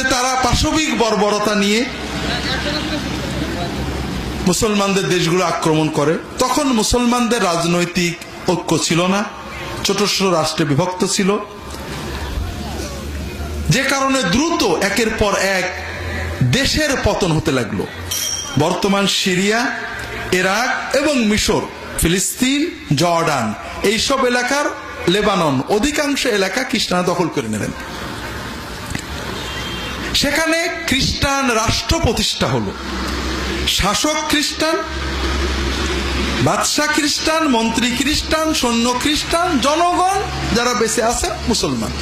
তে তারা পাশবিক বর্বরতা নিয়ে মুসলমানদের দেশগুলো আক্রমণ করে, তখন মুসলমানদের রাজনৈতিক ঐক্য ছিল না, ছোট ছোট রাষ্ট্রে বিভক্ত ছিল। যে কারণে দ্রুত একের পর এক দেশের পতন হতে লাগল। বর্তমান সিরিয়া, ইরাক এবং মিশর, ফিলিস্তিন, জর্ডান, এইসব এলাকার লেবানন, অধিকাংশ এলাকা খ্রিস্টানরা দখল করে নেবেন সেখানে খ্রিস্টান রাষ্ট্র প্রতিষ্ঠা হলো। শাসক খ্রিস্টান বাদশাহ খ্রিস্টান, মন্ত্রী খ্রিস্টান, সৈন্য খ্রিস্টান, জনগণ যারা বেঁচে আছে মুসলমান।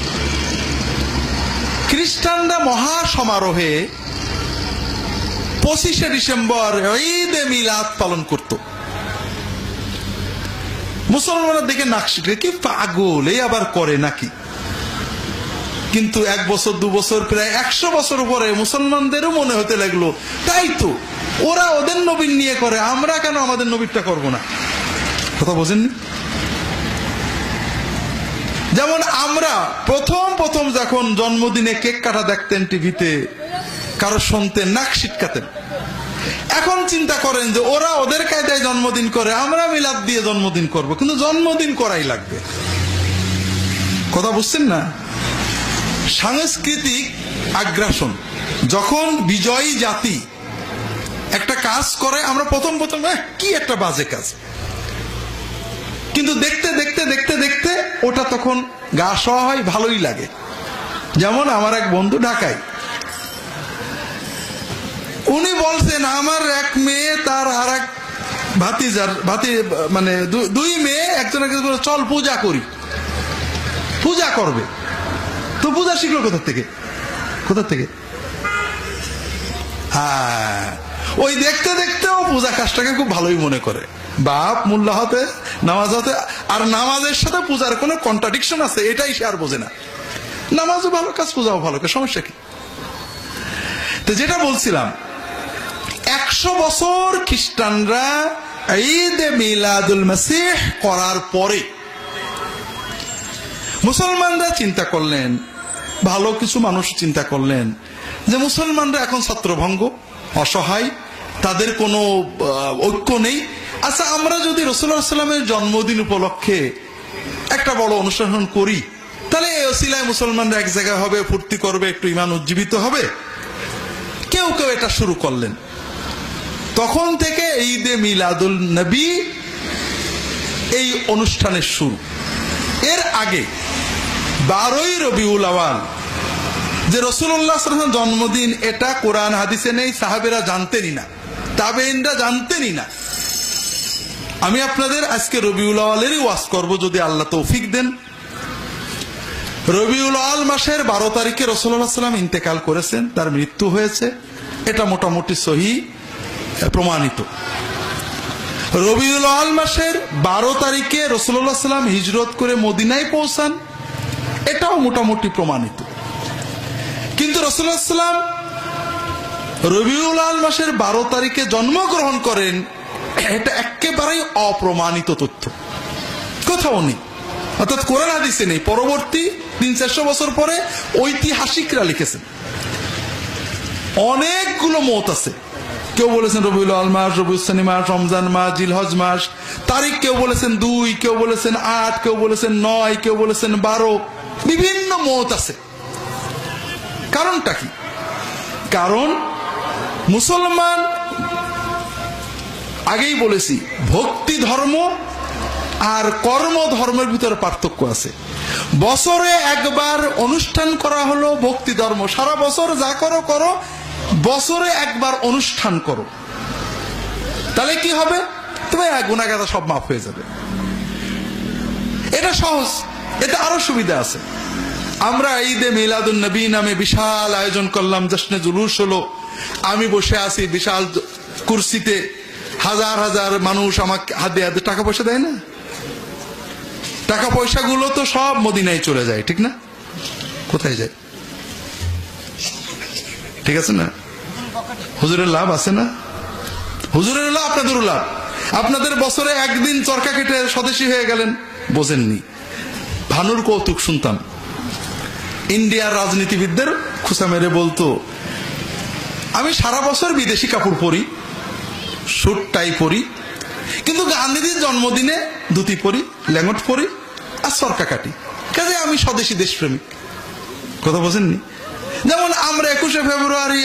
খ্রিস্টানরা মহা সমারোহে পঁচিশে ডিসেম্বর ঈদে মিলাদ পালন করত। মুসলমানের দিকে নাকশিটে কি পাগল, এই আবার করে নাকি? কিন্তু এক বছর, দু বছর, প্রায় একশো বছর পরে মুসলমানদেরও মনে হতে লাগল, তাই তো, ওরা ওদের নবীন নিয়ে করে, আমরা কেন আমাদের নবীরটা করব না? কথা বোঝেননি? যেমন আমরা প্রথম প্রথম যখন জন্মদিনে কেক কাটা দেখতেন টিভিতে, কারও শুনতেন, নাক ছিটকাতেন। এখন চিন্তা করেন যে ওরা ওদের কায়দায় জন্মদিন করে, আমরা মিলাদ দিয়ে জন্মদিন করব, কিন্তু জন্মদিন করাই লাগবে। কথা বুঝছেন না? সাংস্কৃতিক আগ্রাসন। যখন বিজয়ী জাতি একটা কাজ করে আমরা প্রথম প্রথম "এহ, কি একটা বাজে কাজ? কিন্তু দেখতে দেখতে দেখতে দেখতে ওটা তখন গা সওয়া হয় ভালোই লাগে। যেমন আমার এক বন্ধু ঢাকায়। উনি বলছেন আমার এক মেয়ে তার আর এক ভাতিজার ভাতি মানে দুই মেয়ে একজন একজন চল পূজা করি। পূজা করবে। তো পূজা শিখলো কোথা থেকে? কোথা থেকে? হ্যাঁ। ওই দেখতে দেখতেও পূজা কাজটাকে খুব ভালোই মনে করে। বাপ, মোল্লা হতে, নামাজ হতে, আর নামাজের সাথে পূজার কোনো কন্ট্রাডিকশন আছে, এটাই সে আর বোঝে না। নামাজও ভালো, কাজ পূজাও ভালো কাজ সমস্যা কি? তো যেটা বলছিলাম, একশো বছর খ্রিস্টানরা ঈদ মিলাদুল মাসিহ করার পরে মুসলমানরা চিন্তা করলেন ভালো কিছু মানুষ চিন্তা করলেন যে মুসলমানরা এখন ছত্রভঙ্গ, অসহায়, তাদের কোনো ঐক্য নেই। আচ্ছা আমরা যদি রসুল্লাহ সাল্লামের জন্মদিন উপলক্ষে একটা বড় অনুষ্ঠান করি, তাহলে এই ওসিলায় মুসলমানরা এক জায়গায় হবে, ফুর্তি করবে, একটু ইমান উজ্জীবিত হবে। কেউ কেউ এটা শুরু করলেন। তখন থেকে ঈদে মিলাদুল নবী এই অনুষ্ঠানের শুরু। এর আগে বারোই রবিউল আওয়াল। যে রসুল্লাহ জন্মদিন, এটা কোরআন হাদিসে নেই, সাহাবেরা জানতেনই না। তাবেইনরা জানতেনই না। আমি আপনাদের আজকে রবিউল আওয়ালেরই ওয়াজ করব যদি আল্লাহ তৌফিক দেন। রবিউল আল মাসের বারো তারিখে রসুল্লাহ সাল্লাম ইন্তেকাল করেছেন, তার মৃত্যু হয়েছে। এটা মোটামুটি সহি, প্রমাণিত। রবিউল আল মাসের বারো তারিখে রসুল্লাহ সাল্লাম হিজরত করে মদিনায় পৌঁছান। এটাও মোটামুটি প্রমাণিত। কিন্তু সাল্লাম রবিউল আল মাসের বারো তারিখে জন্মগ্রহণ করেন, এটা একেবারেই অপ্রমাণিত তথ্য। কোথাও নেই। অর্থাৎ কোরআন হাদিসে নেই। পরবর্তী তিন চারশো বছর পরে ঐতিহাসিকরা লিখেছেন। অনেকগুলো মত আছে। কেউ বলেছেন রবিউল আল মাস রবিউসানি মাস রমজান মাস, জিলহজ মাস। তারিখ কেউ বলেছেন দুই, কেউ বলেছেন আট, কেউ বলেছেন নয়, কেউ বলেছেন বারো। বিভিন্ন মত আছে। কারণটা কি? কারণ মুসলমান, আগেই বলেছি, ভক্তি ধর্ম আর কর্ম ধর্মের ভিতরে পার্থক্য আছে। বছরে একবার অনুষ্ঠান করা হলো ভক্তি ধর্ম। সারা বছর যা করো করো, বছরে একবার অনুষ্ঠান করো। তাহলে কি হবে? তুমি গুণাগাতা সব মাফ হয়ে যাবে। এটা সহজ। এটা আরও সুবিধা আছে। আমরা ঈদে মিলাদুল নবী নামে বিশাল আয়োজন করলাম, জশ্নে জুলুস হলো। আমি বসে আছি বিশাল কুর্সিতে, হাজার হাজার মানুষ আমাকে হাতে হাতে টাকা পয়সা দেয় না? টাকা পয়সাগুলো তো সব মদিনায় চলে যায়, ঠিক না? কোথায় যায়? ঠিক আছে না? হুজুরের লাভ আছে না? হুজুরের লাভ, আপনাদেরও লাভ। আপনাদের বছরে একদিন চরকা কেটে স্বদেশী হয়ে গেলেন, বোঝেননি। ভানুর কৌতুক শুনতাম। ইন্ডিয়ার রাজনীতিবিদদের খুসা মেরে বলতো, আমি সারা বছর বিদেশি কাপড় পরি স্যুট টাই পরি, কিন্তু গান্ধীজির জন্মদিনে ধুতি পরি ল্যাঙ্গট পরি আর সরকা কাটি। কাজে আমি স্বদেশী দেশপ্রেমিক। কথা বোঝেননি যেমন আমরা একুশে ফেব্রুয়ারি,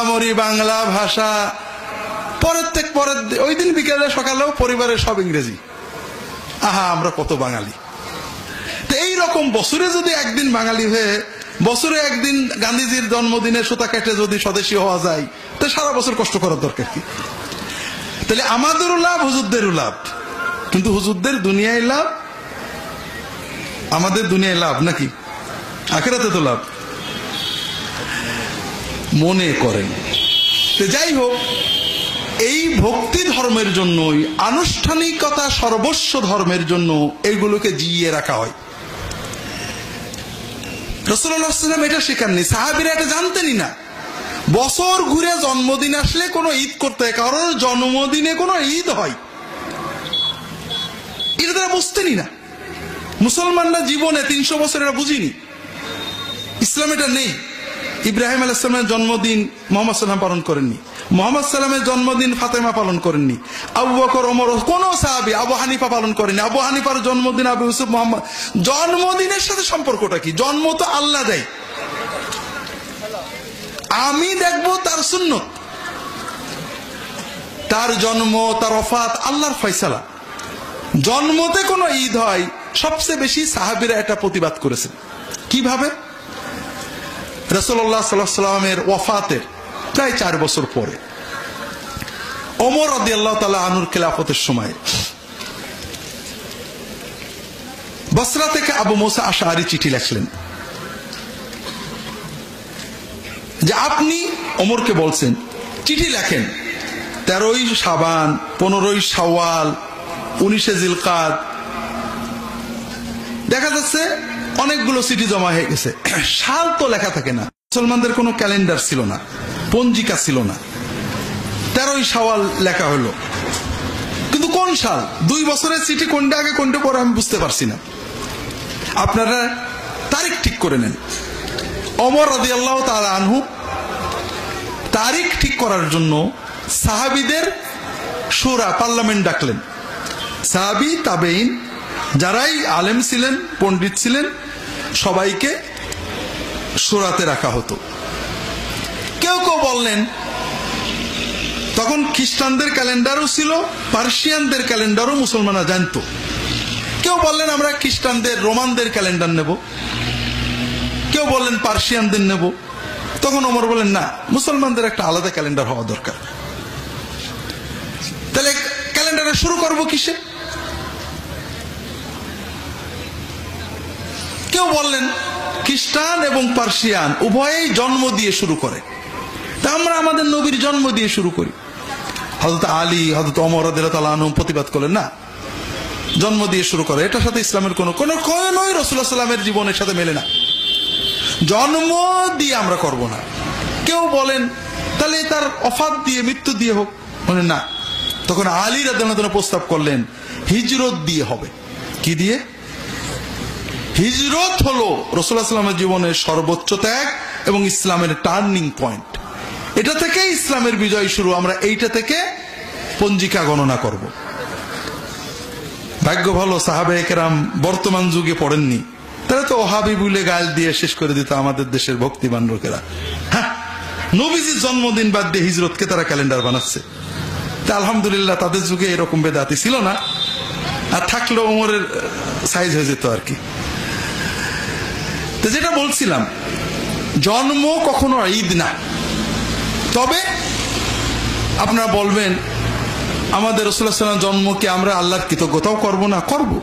আমরি বাংলা ভাষা। পরের থেকে পরের ওই দিন বিকেলে সকালেও পরিবারের সব ইংরেজি। আহা, আমরা কত বাঙালি। তো এই রকম বছরে যদি একদিন বাঙালি হয়ে বছরে একদিন গান্ধীজির জন্মদিনে সুতা কেটে যদি স্বদেশী হওয়া যায়, তো সারা বছর কষ্ট করার দরকার কি? তাহলে আমাদেরও লাভ, হুজুরদেরও লাভ। কিন্তু হুজুরদের দুনিয়ায় লাভ, আমাদের দুনিয়ায় লাভ নাকি? আখেরাতে তো লাভ। মনে করেন। যাই হোক, এই ভক্তি ধর্মের জন্যই, আনুষ্ঠানিকতা সর্বস্ব ধর্মের জন্য এইগুলোকে জিইয়ে রাখা হয়। রসুল্লাহাম এটা শেখাননি সাহাবিরা এটা জানতেনই না। বছর ঘুরে জন্মদিন আসলে কোনো ঈদ করতে হয়, কারোর জন্মদিনে কোনো ঈদ হয়। এটা তারা বুঝতেনই না। মুসলমানরা জীবনে তিনশো বছর এটা বুঝিনি। ইসলাম এটা নেই। ইব্রাহিম আলাইসলামের জন্মদিন মোহাম্মদ সাল্লাম পালন করেননি। মোহাম্মদ সাল্লামের জন্মদিন ফাতেমা পালন করেননি। আবু বকর, ওমর, কোন সাহাবি আবু হানিফা পালন করেনি আবু হানিফার জন্মদিন, আবু ইউসুফ, মোহাম্মদ জন্মদিনের সাথে সম্পর্কটা কি? জন্ম তো আল্লাহ দেয়। আমি দেখব তার সুন্নত। তার জন্ম, তার অফাত আল্লাহর ফয়সালা। জন্মতে কোনো ঈদ হয়, সবচেয়ে বেশি সাহাবিরা এটা প্রতিবাদ করেছেন। কীভাবে? রসল্লাহ সাল্লামের ওয়াফাতের প্রায় চার বছর পরে। অমর আদি আল্লাহ তালা আনুর খেলাফতের সময়। বসরা থেকে আবু মোসা আশাহারি চিঠি লেখলেন। যে আপনি অমরকে বলছেন, চিঠি লেখেন, তেরোই সাবান পনেরোই সাওয়াল উনিশে জিলকাদ দেখা যাচ্ছে অনেকগুলো চিঠি জমা হয়ে গেছে। সাল তো লেখা থাকে না। মুসলমানদের কোনো ক্যালেন্ডার ছিল না। পঞ্জিকা ছিল না। তেরোই সাওয়াল লেখা হলো। কিন্তু কোন সাল? দুই বছরের চিঠি কোনটা আগে কোনটা পরে আমি বুঝতে পারছি না। আপনারা তারিখ ঠিক করে নেন। অমর রাদি আল্লাহ তার আনহু তারিখ ঠিক করার জন্য সাহাবিদের সুরা, পার্লামেন্ট ডাকলেন। সাহাবি তাবেইন যারাই আলেম ছিলেন, পণ্ডিত ছিলেন, সবাইকে সুরাতে রাখা হতো। কেউ কেউ বললেন, তখন খ্রিস্টানদের ক্যালেন্ডারও ছিল, পার্সিয়ানদের ক্যালেন্ডারও মুসলমানরা জানতো। কেউ বললেন, আমরা খ্রিস্টানদের, রোমানদের ক্যালেন্ডার নেব। কেউ বললেন, পার্সিয়ানদের নেব। তখন ওমর বলেন না, মুসলমানদের একটা আলাদা ক্যালেন্ডার হওয়া দরকার। তাহলে ক্যালেন্ডারে শুরু করব কিসে? কেউ বললেন, খ্রিস্টান এবং পার্সিয়ান উভয়েই জন্ম দিয়ে শুরু করে। তা আমরা আমাদের নবীর জন্ম দিয়ে শুরু করি। হজরত আলী হজরত অমর আনু প্রতিবাদ করলেন, না, জন্ম দিয়ে শুরু করে। এটার সাথে ইসলামের কোনো কোনো নয় রসুল্লাহ সাল্লামের জীবনের সাথে মেলে না। জন্ম দিয়ে আমরা করব না। কেউ বলেন, তাহলে তার অফাত দিয়ে মৃত্যু দিয়ে হোক। মানে না। তখন আলী রাজন প্রস্তাব করলেন, হিজরত দিয়ে হবে। কি দিয়ে? হিজরত হলো রসুল্লাহ সাল্লামের জীবনের সর্বোচ্চ ত্যাগ এবং ইসলামের টার্নিং পয়েন্ট। এটা থেকে ইসলামের বিজয় শুরু। আমরা এইটা থেকে পঞ্জিকা গণনা করব। ভাগ্য ভালো সাহাবে কেরাম বর্তমান যুগে পড়েননি। তারা তো ওহাবি বুলে গাল দিয়ে শেষ করে দিত আমাদের দেশের ভক্তিমান লোকেরা। হ্যাঁ নবীজির জন্মদিন বাদ দিয়ে হিজরতকে তারা ক্যালেন্ডার বানাচ্ছে। তা আলহামদুলিল্লাহ তাদের যুগে এরকম বেদাতি ছিল না। আর থাকলেও ওমরের সাইজ হয়ে যেত আর কি। তো যেটা বলছিলাম, জন্ম কখনো ঈদ না। তবে আপনারা বলবেন, আমাদের রসুল্লাহ সাল্লাম জন্মকে আমরা আল্লাহর কৃতজ্ঞতাও করব না, করব।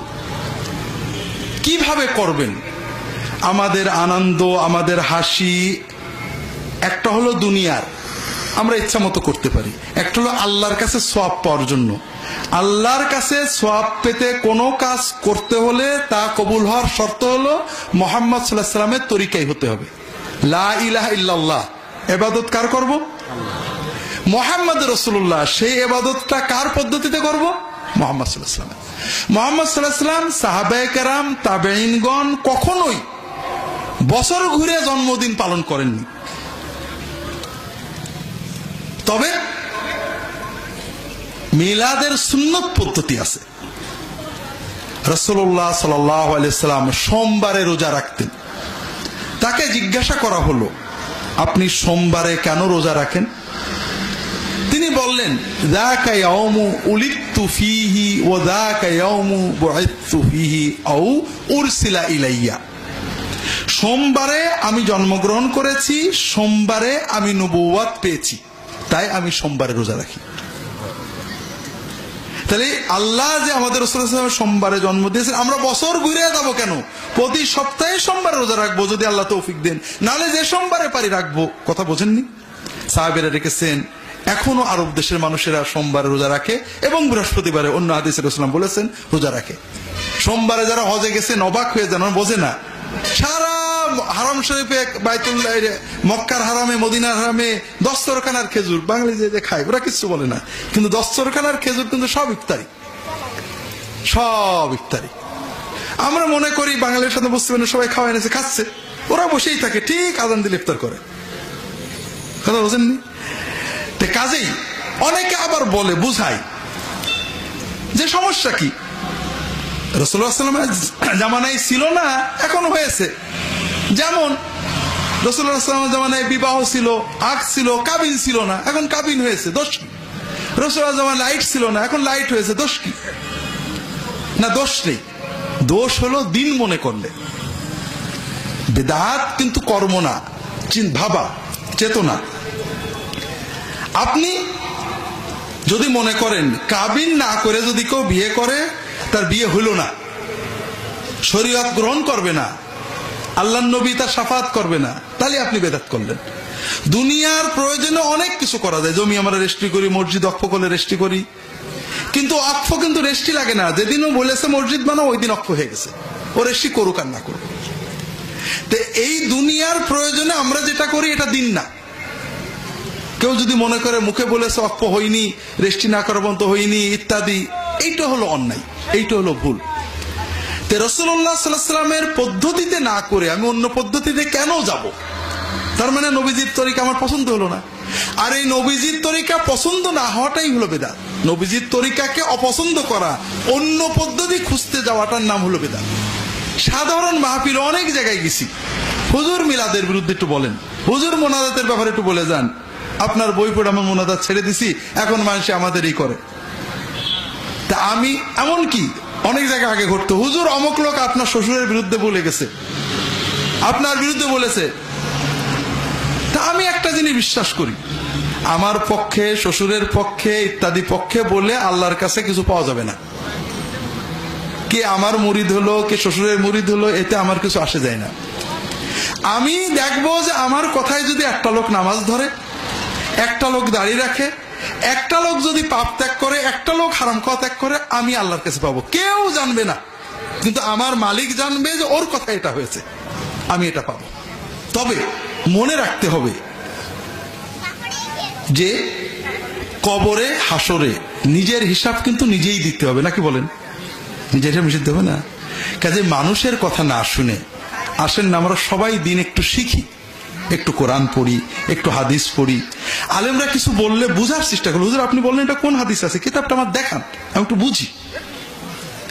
কীভাবে করবেন? আমাদের আনন্দ, আমাদের হাসি, একটা হলো দুনিয়ার, আমরা ইচ্ছা মতো করতে পারি। একটা হলো আল্লাহর কাছে সোয়াব পাওয়ার জন্য। আল্লাহর কাছে সোয়াব পেতে কোনো কাজ করতে হলে তা কবুল হওয়ার শর্ত হলো মোহাম্মদ সাল্লাহ সাল্লামের তরিকাই হতে হবে। লা ইলাহ ইল্লাল্লাহ। এবাদত কার করব? মোহাম্মদ রসুল্লাহ, সেই এবাদতটা কার পদ্ধতিতে করব? মোহাম্মদ সাল্লাহ মোহাম্মদ সাল্লাহ সাল্লাম সাহাবে কারাম তাবেইনগণ কখনোই বছর ঘুরে জন্মদিন পালন করেননি। তবে মিলাদের সুন্নত পদ্ধতি আছে। রসল্লাহ সাল্লাম সোমবারে রোজা রাখতেন। তাকে জিজ্ঞাসা করা হলো আপনি সোমবারে কেন রোজা রাখেন? তিনি বললেন সোমবারে আমি জন্মগ্রহণ করেছি, সোমবারে আমি নবুয়াত পেয়েছি, তাই আমি সোমবারে রোজা রাখি। তাহলে আল্লাহ যে আমাদের সোমবারে জন্ম দিয়েছেন, আমরা বছর ঘুরে যাব কেন? প্রতি সপ্তাহে সোমবার রোজা রাখব যদি আল্লাহ তৌফিক দেন। নাহলে যে সোমবারে পারি রাখব। কথা বোঝেননি? সাহেবেরা রেখেছেন এখনও আরব দেশের মানুষেরা সোমবারে রোজা রাখে এবং বৃহস্পতিবারে অন্য হাদিসের ইসলাম বলেছেন, রোজা রাখে। সোমবারে যারা হজে গেছেন অবাক হয়ে যান বোঝে না। সারা হারাম শরীফে বাইতুল্লাহ মক্কার হারামে, মদিনার হারামে দস্তরখানার খেজুর, বাঙালি যে খায়, ওরা কিছু বলে না। কিন্তু দস্তরখানার খেজুর কিন্তু সব ইফতারি। সব ইফতারি। আমরা মনে করি বাঙালির সাথে পারি সবাই খাওয়া এনেছে, খাচ্ছে। ওরা বসেই থাকে, ঠিক আদান দিলে ইফতার করে। কথা বোঝেননি? কাজেই অনেকে আবার বলে, বুঝাই। যে সমস্যা কি? রসুল্লাহামের জামানায় ছিল না, এখন হয়েছে। যেমন রসুল্লাহামের জামানায় বিবাহ ছিল আখ ছিল, কাবিন ছিল না, এখন কাবিন হয়েছে, দোষ কি? রসুল্লাহ জামান লাইট ছিল না, এখন লাইট হয়েছে, দোষ কি? না, দোষ নেই। দোষ হলো দিন মনে করলে। বেদাত কিন্তু কর্ম না ভাবা, চেতনা। আপনি যদি মনে করেন কাবিন না করে যদি কেউ বিয়ে করে, তার বিয়ে হইল না, শরীয়ত গ্রহণ করবে না আল্লাহ নবী তার সাফাত করবে না। তাহলে আপনি বেদাত করলেন। দুনিয়ার প্রয়োজনে অনেক কিছু করা যায়। জমি আমরা রেস্ট্রি করি, মসজিদ অক্ষ করলে রেস্ট্রি করি। কিন্তু অক্ষ কিন্তু রেস্ট্রি লাগে না। যেদিনও বলেছে মসজিদ বানাও, ওই দিন অক্ষ হয়ে গেছে। ও রেস্ট্রি করুক আর না করুক। এই দুনিয়ার প্রয়োজনে আমরা যেটা করি, এটা দিন না। কেউ যদি মনে করে মুখে বলেছে অক্ষ হয়নি রেস্ট্রি না করার মতো হয়নি, ইত্যাদি, এইটা হলো অন্যায়। এইটা হলো ভুল। রসুল্লাহ পদ্ধতিতে না করে আমি অন্য পদ্ধতিতে কেন যাব? তার মানে নবীজির তরিকা আমার পছন্দ হলো না। আর এই নবীজির তরিকা পছন্দ না হওয়াটাই হলো বেদা নবীজির তরিকাকে অপছন্দ করা, অন্য পদ্ধতি খুঁজতে যাওয়াটার নাম হলো বেদা সাধারণ মাহফিল অনেক জায়গায় গেছি। হুজুর মিলাদের বিরুদ্ধে একটু বলেন। হুজুর মোনাজাতের ব্যাপারে একটু বলে যান। আপনার বই পড়ে আমার মোনাজাত ছেড়ে দিছি, এখন মানুষ আমাদেরই করে। তা আমি এমন কি? অনেক জায়গায় আগে ঘটতো। হুজুর, অমক লোক আপনার শ্বশুরের বিরুদ্ধে বলে গেছে। আপনার বিরুদ্ধে বলেছে। তা আমি একটা জিনিস বিশ্বাস করি। আমার পক্ষে, শ্বশুরের পক্ষে, ইত্যাদি পক্ষে বলে আল্লাহর কাছে কিছু পাওয়া যাবে না। কে আমার মুরিদ হলো, কে শ্বশুরের মুরিদ হলো, এতে আমার কিছু আসে যায় না। আমি দেখব যে আমার কথায় যদি একটা লোক নামাজ ধরে, একটা লোক দাঁড়িয়ে রাখে একটা লোক যদি পাপ ত্যাগ করে, একটা লোক হারাম খাওয়া ত্যাগ করে, আমি আল্লাহর কাছে পাবো। কেউ জানবে না। কিন্তু আমার মালিক জানবে যে ওর কথা এটা হয়েছে। আমি এটা পাবো। তবে মনে রাখতে হবে যে কবরে হাসরে নিজের হিসাব কিন্তু নিজেই দিতে হবে। নাকি বলেন? নিজের হিসাব দিতে হবে না? কাজে মানুষের কথা না শুনে আসেন না, আমরা সবাই দিন একটু শিখি। একটু কোরআন পড়ি, একটু হাদিস পড়ি। আলেমরা কিছু বললে বুঝার চেষ্টা করি হুজুর, আপনি বললেন এটা কোন হাদিস আছে? কিতাবটা আমার দেখান, আমি একটু বুঝি।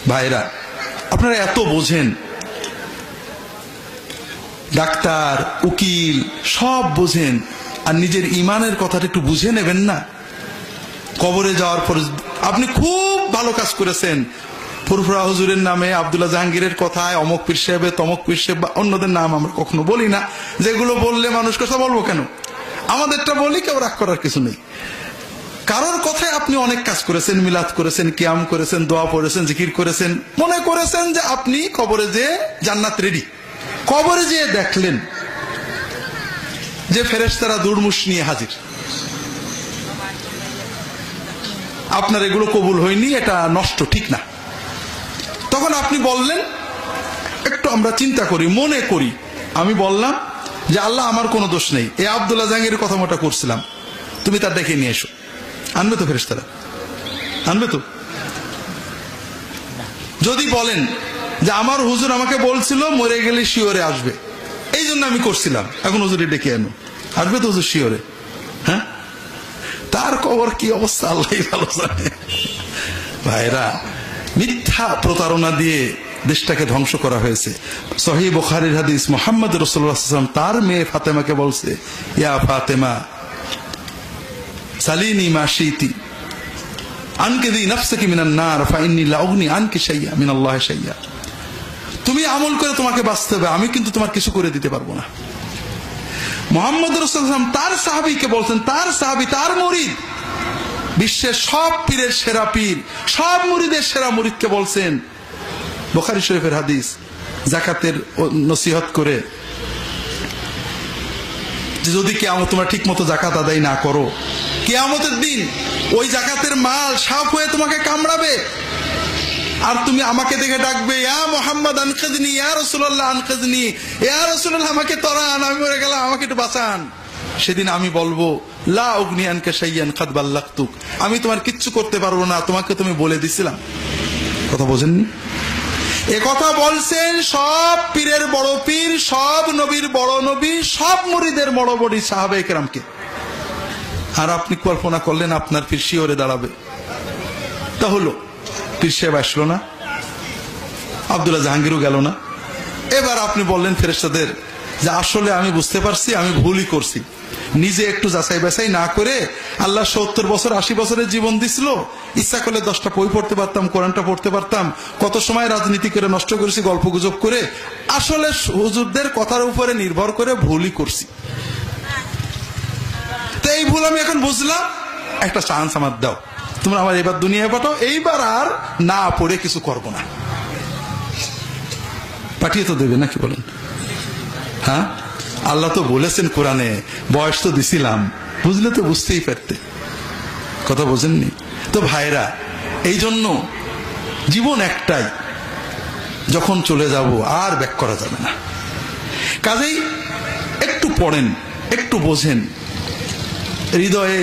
ভাইরা, আপনারা এত বোঝেন। ডাক্তার, উকিল, সব বোঝেন। আর নিজের ইমানের কথাটা একটু বুঝে নেবেন না? কবরে যাওয়ার পরে আপনি খুব ভালো কাজ করেছেন। ফুরফুরা হুজুরের নামে আবদুল্লাহ জাহাঙ্গীরের কথায় অমক পীর সাহেবে, তমক পীর সাহেব বা অন্যদের নাম আমরা কখনো বলি না। যেগুলো বললে মানুষ কথা বলব কেন? আমাদেরটা বলি, কেউ রাগ করার কিছু নেই। কারোর কথায় আপনি অনেক কাজ করেছেন, মিলাদ করেছেন, কিয়াম করেছেন, দোয়া পড়েছেন, জিকির করেছেন। মনে করেছেন যে আপনি কবরে যে জান্নাত রেডি কবরে যেয়ে দেখলেন যে ফেরেশতারা দুর্মুষ নিয়ে হাজির। আপনার এগুলো কবুল হয়নি, এটা নষ্ট, ঠিক না। তখন আপনি বললেন, একটু আমরা চিন্তা করি, মনে করি। আমি বললাম যে, আল্লাহ আমার কোনো দোষ নেই। এ আবদুল্লাহ জাহাঙ্গীর কথা মোটা করছিলাম। তুমি তার ডেকে নিয়ে এসো। আনবে তো ফেরেশতারা? আনবে তো? যদি বলেন যে, আমার হুজুর আমাকে বলছিল, মরে গেলে শিওরে আসবে। এই জন্য আমি করছিলাম। এখন হুজুরে ডেকে আনো। আসবে তো হুজুর শিওরে। হ্যাঁ? তার কবর কি অবস্থা? আল্লাহ ভালো ভাইরা প্রতারণা দিয়ে দেশটাকে ধ্বংস করা হয়েছে। সহি বখারির হাদিস, মোহাম্মদ রসুল্লাহাম তার মেয়ে ফাতেমাকে বলছে, ইয়া ফাতেমা, সালিনি মা শীতি, আনকে মিনান নার লাউগনি আনকে সাইয়া মিনাল্লাহ সাইয়া তুমি আমল করে তোমাকে বাঁচতে হবে, আমি কিন্তু তোমার কিছু করে দিতে পারব না। মোহাম্মদ রসুলাম তার সাহাবিকে বলছেন, তার সাহাবি, তার মরিদ বিশ্বের সব পীরের সেরা পীর, সব মুরিদের সেরা মুরিদকে বলছেন বোখারি শরীফের হাদিস জাকাতের নসিহত করে যদি কেমন তোমরা ঠিক মতো জাকাত আদায় না করো, কেয়ামতের দিন ওই জাকাতের মাল সাপ হয়ে তোমাকে কামড়াবে। আর তুমি আমাকে দেখে ডাকবে, ইয়া মোহাম্মদ আনকেদনি ইয়া রসুল্লাহ আনকেদনি ইয়া রসুল্লাহ আমাকে তরান, আমি মরে গেলাম, আমাকে একটু বাঁচান। সেদিন আমি বলব, লা অগ্নিয়ানকে সাইয়ান খাদবাল্লাক্তুক আমি তোমার কিচ্ছু করতে পারব না, তোমাকে তুমি বলে দিছিলাম। কথা বোঝেননি? কথা বলছেন সব পীরের বড় পীর, সব নবীর বড় নবী, সব মুড়িদের বড় বড়ি সাহাবে কেরামকে আর আপনি কল্পনা করলেন? আপনার পীর শিওরে দাঁড়াবে। তা হলো, পীর সাহেব আসলো না, আবদুল্লাহ জাহাঙ্গীরও গেল না। এবার আপনি বললেন ফেরেস্তাদের যে আসলে আমি বুঝতে পারছি, আমি ভুলই করছি। নিজে একটু যাচাই বাছাই না করে আল্লাহ সত্তর বছর, আশি বছরের জীবন দিছিল। ইচ্ছা করলে দশটা বই পড়তে পারতাম, কোরআনটা পড়তে পারতাম। কত সময় রাজনীতি করে নষ্ট করেছি, গল্প গুজব করে। আসলে হুজুরদের কথার উপরে নির্ভর করে ভুলই করছি। তো এই ভুল আমি এখন বুঝলাম। একটা চান্স আমার দাও। তোমরা আমার এবার দুনিয়ায় পাঠাও। এইবার আর না পড়ে কিছু করব না। পাঠিয়ে তো দেবে নাকি বলেন? হ্যাঁ? আল্লাহ তো বলেছেন কোরআনে, বয়স তো দিছিলাম, বুঝলে তো বুঝতেই পারতে। কথা বোঝেননি? তো ভাইরা এই জন্য জীবন একটাই, যখন চলে যাব আর ব্যাক করা যাবে না। কাজেই একটু পড়েন, একটু বোঝেন, হৃদয়ে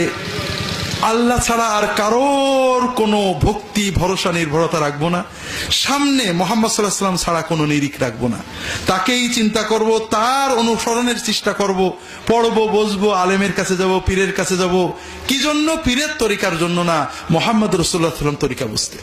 আল্লাহ ছাড়া আর কারোর কোনো ভক্তি, ভরসা, নির্ভরতা রাখব না। সামনে মোহাম্মদ সাল্লাহাম ছাড়া কোনো নিরিক রাখব না। তাকেই চিন্তা করব, তার অনুসরণের চেষ্টা করব, পড়ব, বসবো, আলেমের কাছে যাব, পীরের কাছে যাব। কি জন্য? পীরের তরিকার জন্য না, মোহাম্মদ রসুল্লাহ সাল্লাম তরিকা বুঝতে।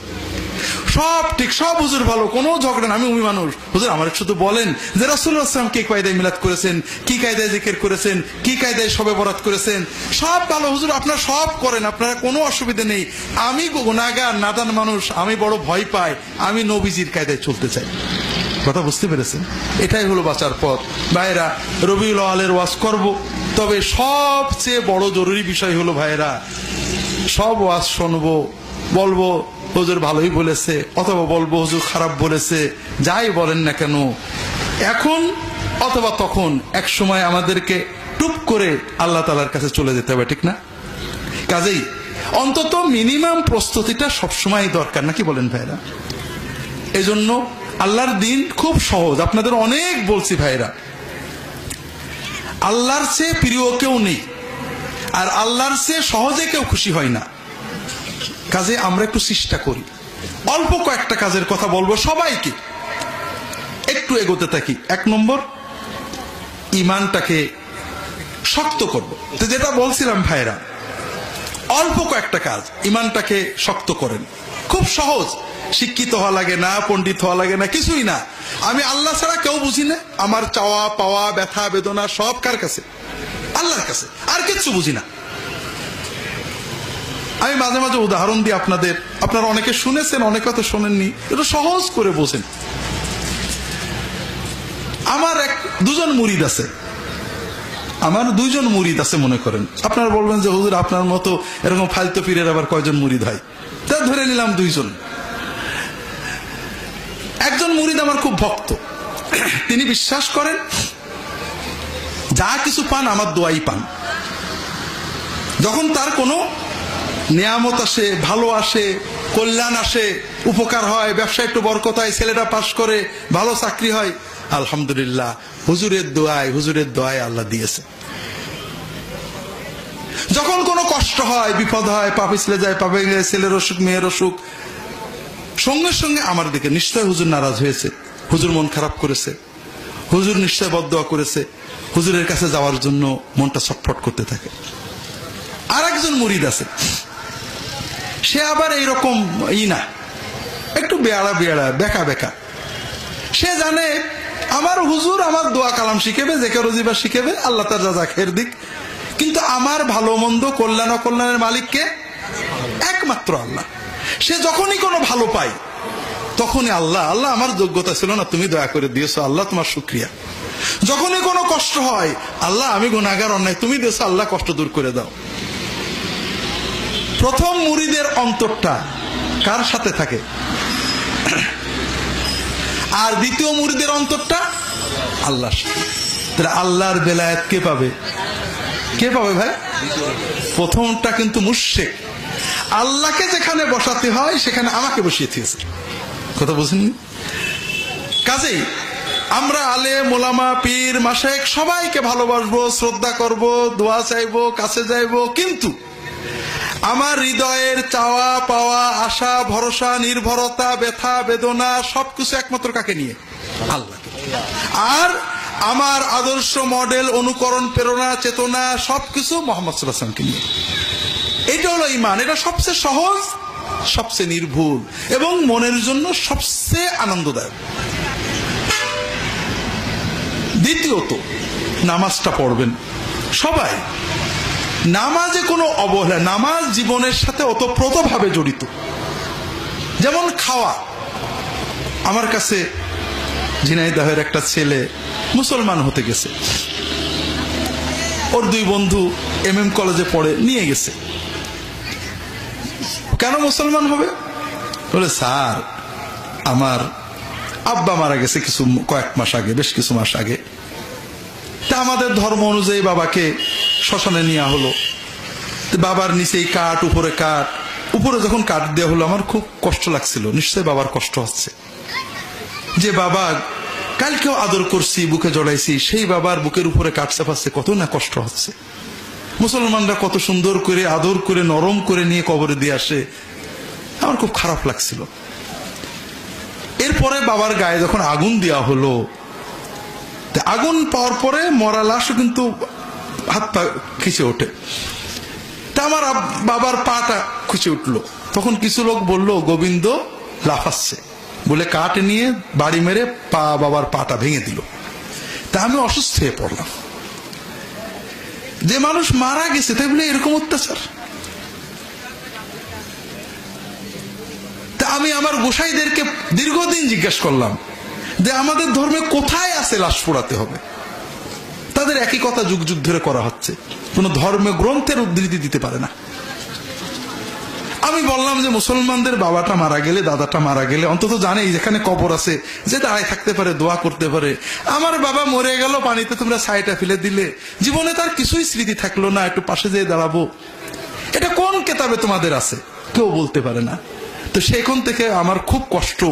সব ঠিক, সব হুজুর ভালো, কোনো ঝগড়া না, আমি উমি মানুষ। হুজুর, আমার শুধু বলেন যে রাসুল্লাহ আসলাম কি কায়দায় মিলাদ করেছেন, কি কায়দায় জিকের করেছেন, কি কায়দায় সবে বরাত করেছেন, সব ভালো। হুজুর, আপনারা সব করেন, আপনারা কোনো অসুবিধা নেই। আমি গুণাগার নাদান মানুষ, আমি বড় ভয় পাই, আমি নবীজির কায়দায় চলতে চাই। কথা বুঝতে পেরেছেন? এটাই হলো বাঁচার পথ। ভাইরা রবিউল আলের ওয়াজ করব, তবে সবচেয়ে বড় জরুরি বিষয় হলো ভাইরা সব ওয়াজ শুনব, বলব হুজুর ভালোই বলেছে, অথবা বলব হুজুর খারাপ বলেছে, যাই বলেন না কেন, এখন অথবা তখন এক সময় আমাদেরকে টুপ করে আল্লাহ তালার কাছে চলে যেতে হবে, ঠিক না? কাজেই অন্তত মিনিমাম প্রস্তুতিটা সবসময় দরকার, নাকি বলেন ভাইরা? এজন্য আল্লাহর দিন খুব সহজ, আপনাদের অনেক বলছি ভাইরা। আল্লাহর চেয়ে প্রিয় কেউ নেই, আর আল্লাহর চেয়ে সহজে কেউ খুশি হয় না। কাজে আমরা একটু চেষ্টা করি। অল্প কয়েকটা কাজের কথা বলব সবাইকে। একটু এগোতে থাকি। এক নম্বর, ইমানটাকে শক্ত করব। তো যেটা বলছিলাম ভাইরা অল্প কয়েকটা কাজ ইমানটাকে শক্ত করেন। খুব সহজ। শিক্ষিত হওয়া লাগে না, পণ্ডিত হওয়া লাগে না, কিছুই না। আমি আল্লাহ ছাড়া কেউ বুঝি না। আমার চাওয়া পাওয়া ব্যথা বেদনা সব কার কাছে? আল্লাহর কাছে। আর কিচ্ছু বুঝি না। আমি মাঝে মাঝে উদাহরণ দিই আপনাদের। আপনারা অনেকে শুনেছেন, অনেকে তো শোনেননি। এটা সহজ করে বোঝেন। আমার এক, দুজন মুরিদ আছে। আমার দুইজন মুরিদ আছে মনে করেন। আপনারা বলবেন যে, হুজুর, আপনার মতো এরকম ফালতু পীরের আবার কয়জন মুরিদ হয়? তা ধরে নিলাম দুইজন। একজন মুরিদ আমার খুব ভক্ত। তিনি বিশ্বাস করেন, যা কিছু পান আমার দোয়াই পান। যখন তার কোনো নিয়ামত আসে, ভালো আসে, কল্যাণ আসে, উপকার হয় ব্যবসা একটু বরকত হয়, ছেলেটা পাশ করে ভালো চাকরি হয়। আলহামদুলিল্লাহ, হুজুরের দোয়ায় হুজুরের দোয়ায় আল্লাহ দিয়েছে। যখন কোনো কষ্ট হয়, বিপদ হয় পা ছেলে যায়, পাপে যায় ছেলের অসুখ, মেয়ের অসুখ, সঙ্গে সঙ্গে আমার দিকে নিশ্চয় হুজুর নারাজ হয়েছে। হুজুর মন খারাপ করেছে। হুজুর নিশ্চয় বদয়া করেছে। হুজুরের কাছে যাওয়ার জন্য মনটা ছটফট করতে থাকে। আর একজন মুরিদ আছে। সে আবার এইরকম ই না। একটু বেয়াড়া বেড়া বেকা বেকা। সে জানে, আমার হুজুর আমার দোয়া কালাম শিখেবে জেকে রজিবা শিখেবে, আল্লাহ তার রাজা খের দিক। কিন্তু আমার ভালো মন্দ কল্যাণ অকল্যাণের মালিককে একমাত্র আল্লাহ। সে যখনই কোনো ভালো পায়, তখনই আল্লাহ আল্লাহ আমার যোগ্যতা ছিল না, তুমি দয়া করে দিয়েছ, আল্লাহ তোমার শুক্রিয়া। যখনই কোনো কষ্ট হয়, আল্লাহ আমি গুণাগার অন্যায়, তুমি দিয়েছ, আল্লাহ কষ্ট দূর করে দাও। প্রথম মুড়িদের অন্তরটা কার সাথে থাকে? আর দ্বিতীয় মুড়িদের অন্তরটা আল্লাহর সাথে। আল্লাহর বেলায়েত কে পাবে? কে পাবে ভাই? প্রথমটা কিন্তু মুশেক আল্লাহকে যেখানে বসাতে হয়, সেখানে আমাকে বসিয়ে দিয়েছে। কথা বুঝেন কাজেই আমরা আলে, মোলামা, পীর মাসেক সবাইকে ভালোবাসবো, শ্রদ্ধা করব, দোয়া চাইব, কাছে যাইবো, কিন্তু আমার হৃদয়ের চাওয়া, পাওয়া, আশা, ভরসা, নির্ভরতা, ব্যথা, বেদনা, সবকিছু একমাত্র কাকে নিয়ে? আল্লাহকে। আর আমার আদর্শ মডেল, অনুকরণ, প্রেরণা, চেতনা, সবকিছু মোহাম্মদ সাল্লাহামকে নিয়ে। এটা হলো ইমান এটা সবচেয়ে সহজ, সবচেয়ে নির্ভুল এবং মনের জন্য সবচেয়ে আনন্দদায়ক। দ্বিতীয়ত, নামাজটা পড়বেন। সবাই নামাজে কোনো অবহেলা, নামাজ জীবনের সাথে ওতপ্রোতভাবে জড়িত। যেমন খাওয়া। আমার কাছে ঝিনাইদাহের একটা ছেলে মুসলমান হতে গেছে। ওর দুই বন্ধু এম এম কলেজে পড়ে, নিয়ে গেছে। কেন মুসলমান হবে? বলে, স্যার, আমার আব্বা মারা গেছে কিছু কয়েক মাস আগে, বেশ কিছু মাস আগে। তা আমাদের ধর্ম অনুযায়ী বাবাকে শ্মশানে নেওয়া হলো। বাবার নিচেই কাঠ, উপরে কাঠ। উপরে যখন কাঠ দেওয়া হলো, আমার খুব কষ্ট লাগছিল। নিশ্চয়ই বাবার কষ্ট হচ্ছে। যে বাবা, কালকেও আদর করছি, বুকে জড়াইছি, সেই বাবার বুকের উপরে কাঠ চাপাচ্ছে, কত না কষ্ট হচ্ছে। মুসলমানরা কত সুন্দর করে আদর করে, নরম করে নিয়ে কবরে দিয়ে আসে। আমার খুব খারাপ লাগছিল। এরপরে বাবার গায়ে যখন আগুন দেওয়া হলো আগুন পাওয়ার পরে মরা লাশও কিন্তু হাত পা খিচে ওঠে। তা আমার বাবার পাটা খুঁচে উঠল। তখন কিছু লোক বলল, গোবিন্দ, লাফাচ্ছে। বলে কাঠ নিয়ে বাড়ি মেরে পা, বাবার পাটা ভেঙে দিল। তা আমি অসুস্থ হয়ে পড়লাম। যে মানুষ মারা গেছে, তাই বলে এরকম অত্যাচার? তা আমি আমার গোসাইদেরকে দীর্ঘদিন জিজ্ঞেস করলাম যে, আমাদের ধর্মে কোথায় আছে লাশ পোড়াতে হবে? তাদের একই কথা যুগ যুগ ধরে করা হচ্ছে। কোন ধর্মে গ্রন্থের উদ্ধৃতি দিতে পারে না। আমি বললাম যে মুসলমানদের বাবাটা মারা গেলে, দাদাটা মারা গেলে, অন্তত জানে যেখানে কবর আছে, যে দাঁড়ায় থাকতে পারে, দোয়া করতে পারে। আমার বাবা মরে গেল, পানিতে তোমরা ছাইটা ফেলে দিলে। জীবনে তার কিছুই স্মৃতি থাকল না, একটু পাশে যেয়ে দাঁড়াবো। এটা কোন কেতাবে তোমাদের আছে? কেউ বলতে পারে না। তো সেখান থেকে আমার খুব কষ্ট।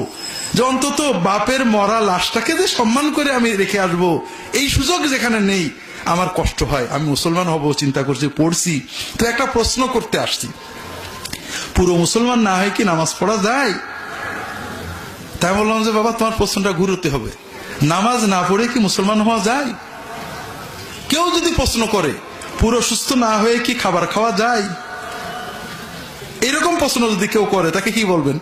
যে অন্তত বাপের মরা লাশটাকে যে সম্মান করে আমি রেখে আসব, এই সুযোগ যেখানে নেই, আমার কষ্ট হয়। আমি মুসলমান হব, চিন্তা করছি, পড়ছি। তো একটা প্রশ্ন করতে আসছি। পুরো মুসলমান না হয় কি নামাজ পড়া যায়? তাই বললাম যে, বাবা, তোমার প্রশ্নটা ঘুরতে হবে। নামাজ না পড়ে কি মুসলমান হওয়া যায়? কেউ যদি প্রশ্ন করে, পুরো সুস্থ না হয়ে কি খাবার খাওয়া যায়? এরকম প্রশ্ন যদি কেউ করে, তাকে কি বলবেন?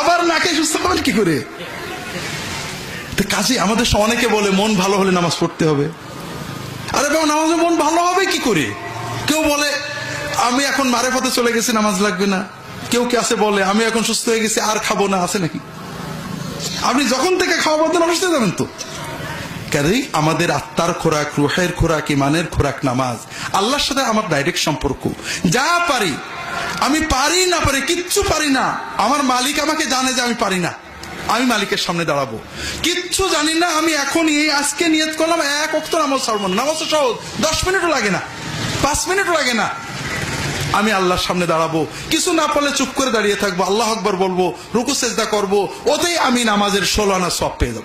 খাবার না খেয়ে সুস্থ হবেন কি করে? কাজে আমাদের অনেকে বলে, মন ভালো হলে নামাজ পড়তে হবে। আরে বাবা, নামাজে মন ভালো হবে কি করে? কেউ বলে, আমি এখন মারে পথে চলে গেছি, নামাজ লাগবে না। কেউ কে আছে বলে, আমি এখন সুস্থ হয়ে গেছি, আর খাব না, আছে নাকি? আপনি যখন থেকে খাওয়া বলতেন অসুস্থ যাবেন তো? কাজেই আমাদের আত্মার খোরাক, রুহের খোরাক ইমানের খোরাক, নামাজ, আল্লাহর সাথে আমার ডাইরেক্ট সম্পর্ক। যা পারি আমি পারি না, পারি, কিচ্ছু পারি না। আমার মালিক আমাকে জানে যে আমি পারি না। আমি মালিকের সামনে দাঁড়াবো। কিচ্ছু জানি না, আমি এখন এই আজকে নিয়ত করলাম, এক অক্ত নামাজ ছাড়বো নামাজ সহজ, দশ মিনিটও লাগে না, পাঁচ মিনিটও লাগে না। আমি আল্লাহর সামনে দাঁড়াবো। কিছু না পারলে চুপ করে দাঁড়িয়ে থাকব, আল্লাহ আকবর বলব, রুকু, সেজদা করব, ওতেই আমি নামাজের ষোলো আনা সব পেয়ে যাব।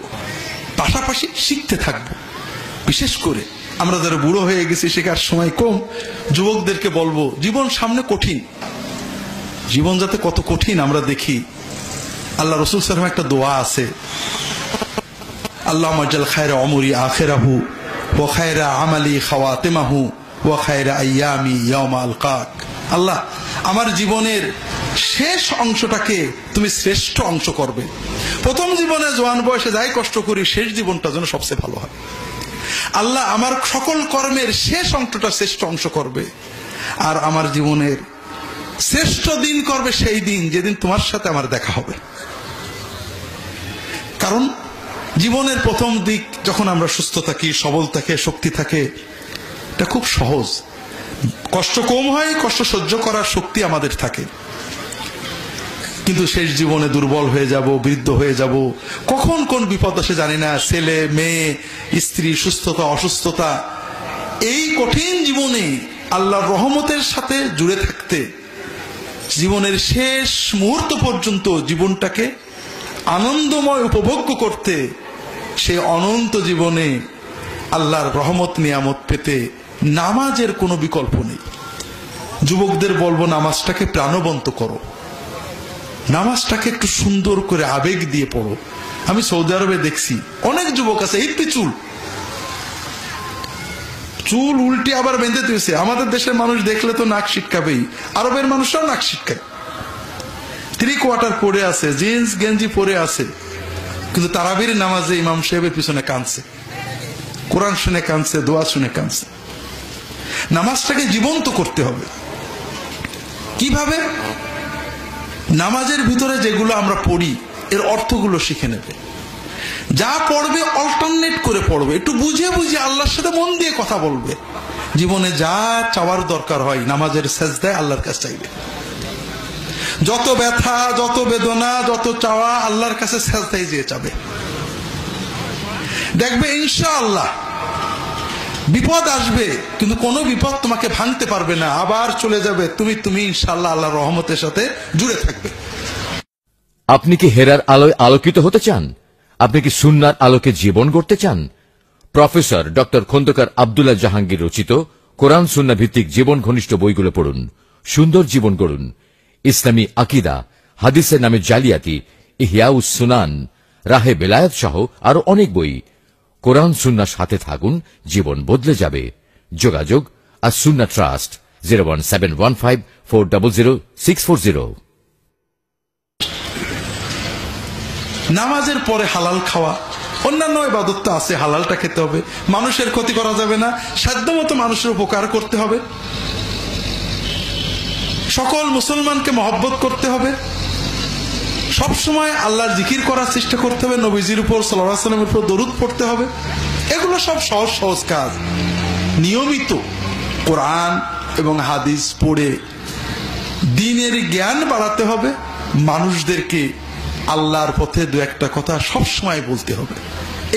পাশাপাশি শিখতে থাকব। বিশেষ করে আমরা যারা বুড়ো হয়ে গেছি, শেখার সময় কম। যুবকদেরকে বলব, জীবন সামনে কঠিন। জীবন যাতে কত কঠিন আমরা দেখি। আল্লাহ রসুল সালাম একটা দোয়া আছে। আল্লাহ মজাল খায়রা অমরি আখেরাহু ও খায়রা আমালি খাওয়াতেমাহু ও খায়রা আয়ামি ইয়মা আল কাক আল্লাহ, আমার জীবনের শেষ অংশটাকে তুমি শ্রেষ্ঠ অংশ করবে। প্রথম জীবনে জোয়ান বয়সে যাই কষ্ট করি, শেষ জীবনটা যেন সবচেয়ে ভালো হয়। আল্লাহ আমার সকল কর্মের শেষ অংশটা শ্রেষ্ঠ অংশ করবে। আর আমার জীবনের শ্রেষ্ঠ দিন করবে সেই দিন, যেদিন তোমার সাথে আমার দেখা হবে। কারণ জীবনের প্রথম দিক যখন আমরা সুস্থ থাকি, সবল থাকে, শক্তি থাকে, এটা খুব সহজ। কষ্ট কম হয়, কষ্ট সহ্য করার শক্তি আমাদের থাকে। কিন্তু শেষ জীবনে দুর্বল হয়ে যাব, বৃদ্ধ হয়ে যাব, কখন কোন বিপদ আসে জানি না। ছেলে, মেয়ে, স্ত্রী, সুস্থতা, অসুস্থতা, এই কঠিন জীবনে আল্লাহর রহমতের সাথে জুড়ে থাকতে জীবনের শেষ মুহূর্ত পর্যন্ত জীবনটাকে আনন্দময় উপভোগ্য করতে সে অনন্ত জীবনে আল্লাহর রহমত, নিয়ামত পেতে নামাজের কোনো বিকল্প নেই। যুবকদের বলব, নামাজটাকে প্রাণবন্ত করো। নামাজটাকে একটু সুন্দর করে আবেগ দিয়ে পড়ো। আমি সৌদি আরবে দেখছি, অনেক যুবক আছে এই চুল। চুল উল্টে আবার বেঁধে দিয়েছে। আমাদের দেশের মানুষ দেখলে তো নাক শিটকাবেই। আরবের মানুষরাও নাক শিটকায়। থ্রি কোয়ার্টার পরে আছে জিন্স গেঞ্জি পরে আছে। কিন্তু তারাবির নামাজে ইমাম সাহেবের পিছনে কাঁদছে। কোরআন শুনে কানছে দোয়া শুনে কানছে নামাজটাকে জীবন্ত করতে হবে। কীভাবে? নামাজের ভিতরে যেগুলো আমরা পড়ি, এর অর্থগুলো শিখে নেবে। যা পড়বে অল্টারনেট করে পড়বে। একটু বুঝে বুঝে আল্লাহর সাথে মন দিয়ে কথা বলবে। জীবনে যা চাওয়ার দরকার হয়, নামাজের সেজদায় আল্লাহর কাছে চাইবে। যত ব্যথা, যত বেদনা, যত চাওয়া আল্লাহর কাছে সেজদায় যেয়ে চাবে দেখবে ইনশা আল্লাহ বিপদ আসবে, কিন্তু কোনো বিপদ তোমাকে ভাঙতে পারবে না। আবার চলে যাবে, তুমি তুমি ইনশাল্লাহ আল্লাহ রহমতের সাথে জুড়ে থাকবে। আপনি কি হেরার আলোয় আলোকিত হতে চান? আপনি কি সুন্নার আলোকে জীবন গড়তে চান? প্রফেসর ডক্টর খন্দকার আবদুল্লাহ জাহাঙ্গীর রচিত কোরআন সুন্না ভিত্তিক জীবন ঘনিষ্ঠ বইগুলো পড়ুন, সুন্দর জীবন গড়ুন। ইসলামী আকিদা, হাদিসের নামে জালিয়াতি ইহিয়াউস সুনান, রাহে বেলায়েত সহ আরও অনেক বই। কোরআন সুন্নার সাথে থাকুন, জীবন বদলে যাবে। যোগাযোগ আর সুন্না trust, zero one seven one five four double zero six four zero. নামাজের পরে হালাল খাওয়া। অন্যান্য ইবাদত তো আছে, হালালটা খেতে হবে। মানুষের ক্ষতি করা যাবে না, সাধ্যমতো মানুষের উপকার করতে হবে। সকল মুসলমানকে মহব্বত করতে হবে। সব সময় আল্লাহর জিকির করার চেষ্টা করতে হবে, নবীজির উপর সাল্লাহ সাল্লামের উপর দরুদ পড়তে হবে। এগুলো সব সহজ সহজ কাজ। নিয়মিত কোরআন এবং হাদিস পড়ে দিনের জ্ঞান বাড়াতে হবে, মানুষদেরকে আল্লাহর পথে দু একটা কথা সব সময় বলতে হবে।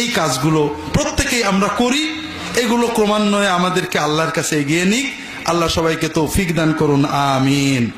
এই কাজগুলো প্রত্যেকেই আমরা করি, এগুলো ক্রমান্বয়ে আমাদেরকে আল্লাহর কাছে এগিয়ে নিক। আল্লাহ সবাইকে তৌফিক দান করুন, আমিন।